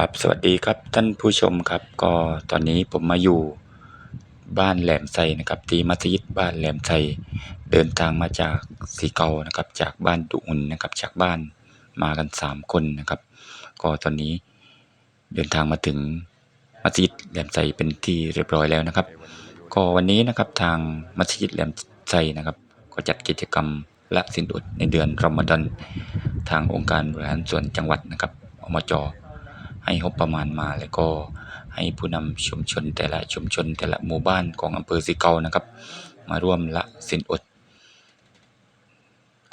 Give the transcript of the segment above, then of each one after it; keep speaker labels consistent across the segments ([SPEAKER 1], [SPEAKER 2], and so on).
[SPEAKER 1] ครับสวัสดีครับท่านผู้ชมครับ ก็ตอนนี้ผมมาอยู่บ้านแหลมไทรนะครับ ที่มัสยิดบ้านแหลมไทรเดินทางมาจากสีเกานะครับ จากบ้านดุอุนนะครับ จากบ้านมากันสามคนนะครับ ก็ตอนนี้เดินทางมาถึงมัสยิดแหลมไทรเป็นที่เรียบร้อยแล้วนะครับ ก็วันนี้นะครับทางมัสยิดแหลมไทรนะครับ ก็จัดกิจกรรมละสินอดในเดือนรอมฎอนทางองค์การบริหารส่วนจังหวัดนะครับอมจ ให้งบประมาณมา แล้วก็ให้ผู้นำชุมชนแต่ละชุมชน แต่ละหมู่บ้านของอำเภอสิเกานะครับ มาร่วมละสินอด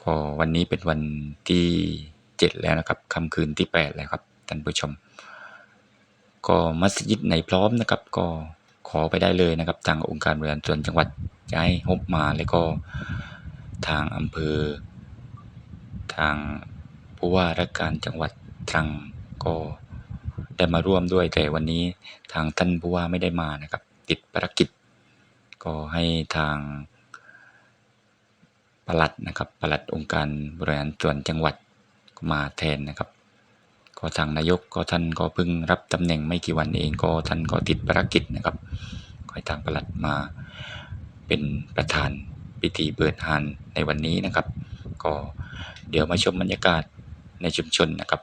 [SPEAKER 1] ก็วันนี้เป็นวันที่เจ็ดแล้วนะครับค่ำคืนที่แปดแล้วครับท่านผู้ชม ก็มัสยิดไหนพร้อมนะครับ ก็ขอไปได้เลยนะครับ ทางองค์การบริหารส่วนจังหวัดจะให้งบมาแล้วก็ทางอำเภอ ทางผู้ว่าราชการจังหวัดตรังก็ ได้มาร่วมด้วยแต่วันนี้ทางท่านผู้ว่าไม่ได้มานะครับ ติดภารกิจ ก็ให้ทางปลัดนะครับปลัดองค์การบริหารส่วนจังหวัดมาแทนนะครับ ก็ทางนายกก็ท่านก็เพิ่งรับตำแหน่งไม่กี่วันเองก็ท่านก็ติดภารกิจนะครับก็ให้ทางปลัดมาเป็นประธานพิธีเปิดงานในวันนี้นะครับ ก็เดี๋ยวมาชมบรรยากาศในชุมชนนะครับ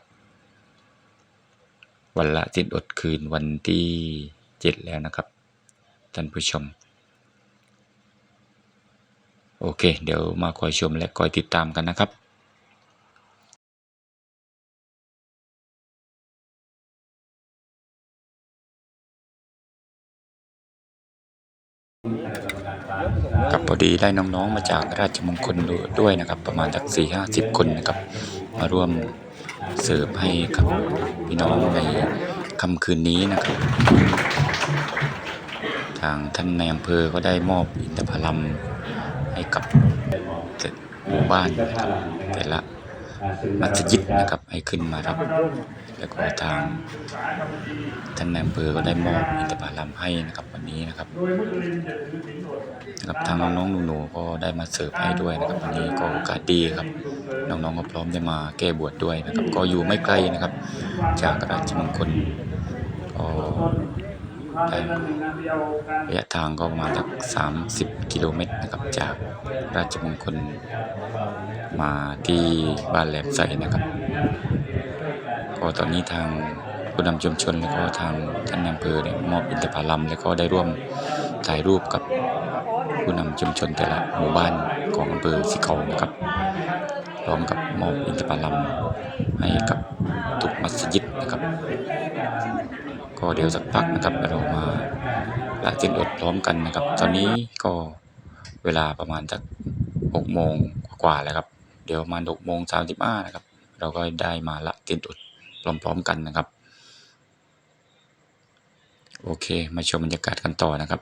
[SPEAKER 1] วันละสิ้นอดคืนวันที่เจ็ดแล้วนะครับ ท่านผู้ชม โอเค เดี๋ยวมาคอยชมและคอยติดตามกันนะครับกับพอดีได้น้องๆมาจากราชมงคลด้วยนะครับ ประมาณสักสี่ห้าสิบคนนะครับ มาร่วม เสิร์ฟให้กับพี่น้องในค่ำคืนนี้นะครับ ทางท่านในอำเภอก็ได้มอบอินทผลัมให้กับหมู่บ้านนะครับแต่ละ มัสยิดนะครับให้ขึ้นมารับ แล้วก็ทางท่านในอำเภอก็ได้มอบอินทผลัมให้นะครับวันนี้นะครับนะครับทางน้องๆหนูๆก็ได้มาเสิร์ฟให้ด้วยนะครับวันนี้ก็โอกาสดีครับน้องๆก็พร้อมจะมาแก้บวชดด้วยนะครับ ก็อยู่ไม่ไกลนะครับ จากราชมงคลก็ ระยะทางก็ประมาณสักสามสิบกิโลเมตรนะครับ จากราชมงคลมาที่บ้านแหลมใสนะครับ ก็ตอนนี้ทางผู้นำชุมชนแล้วก็ทางท่านอำเภอเนี่ยมอบอินทผลัมแล้วก็ได้ร่วมถ่ายรูปกับผู้นำชุมชนแต่ละหมู่บ้านของอำเภอสิเขานะครับพร้อมกับมอบอินทผลัมให้กับทุกมัสยิดนะครับ ก็เดี๋ยวสักพักนะครับเรามาละสินอดพร้อมกันนะครับ ตอนนี้ก็เวลาประมาณจากหกโมงกว่าแล้วครับ เดี๋ยวประมาณหกโมงสามสิบห้านะครับ เราก็ได้มาละสินอดพร้อมๆกันนะครับ โอเค มาชมบรรยากาศกันต่อนะครับ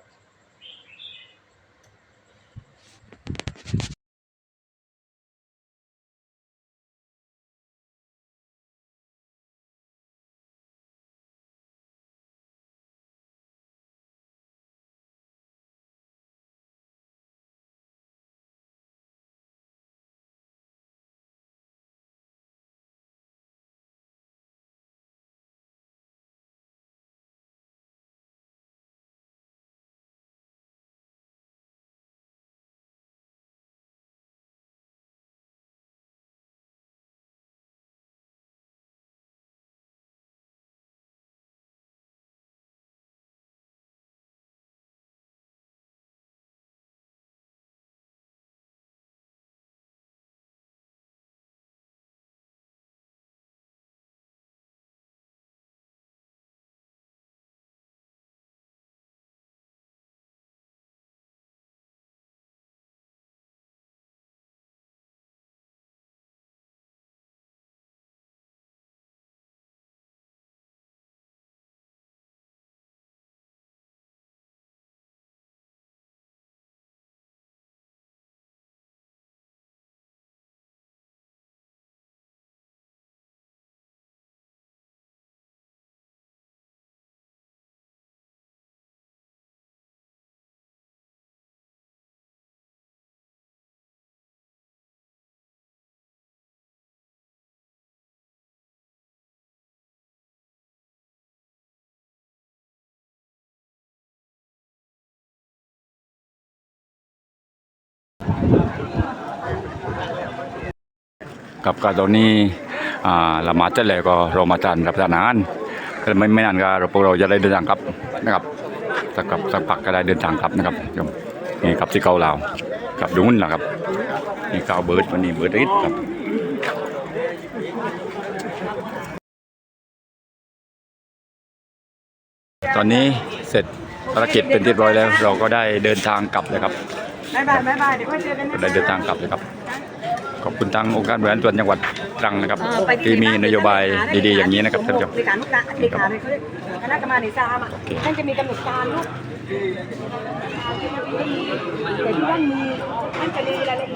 [SPEAKER 1] กับการตอนนี้ละมาดเสร็ลยก็เรามาทานรับประทานอาหารไม่ไม่นานก็เราพวกเราจะได้เดินทางครับนะครับสักกับสักพักก็ได้เดินทางครับนะครับนี่กับที่เกาเหลากับดุ้นนะครับนี่เกาเบิร์ดวันนี้เบิร์ดริดครับตอนนี้เสร็จภารกิจเป็นเรียบร้อยแล้ว เราก็ได้เดินทางกลับเลยครับ
[SPEAKER 2] บายบายบายบายเดี๋ยวค่อยเจอกันนะ
[SPEAKER 1] ก็ได้เดินทางกลับเลยครับ ขอบคุณทางองค์การบริหารส่วนจังหวัดตรังนะครับ
[SPEAKER 2] เอ่อไป
[SPEAKER 1] ที่มีนโยบายดีๆอย่างนี้นะครับท่านผู้ชม
[SPEAKER 2] เลขานุการเลขาเลยเขาเรียกคณะกรรมการในซามอะ
[SPEAKER 1] โอเค
[SPEAKER 2] ท่านจะมีกำหนดการลูกแต่ที่ท่านมีท่านจะมีรายละเอียด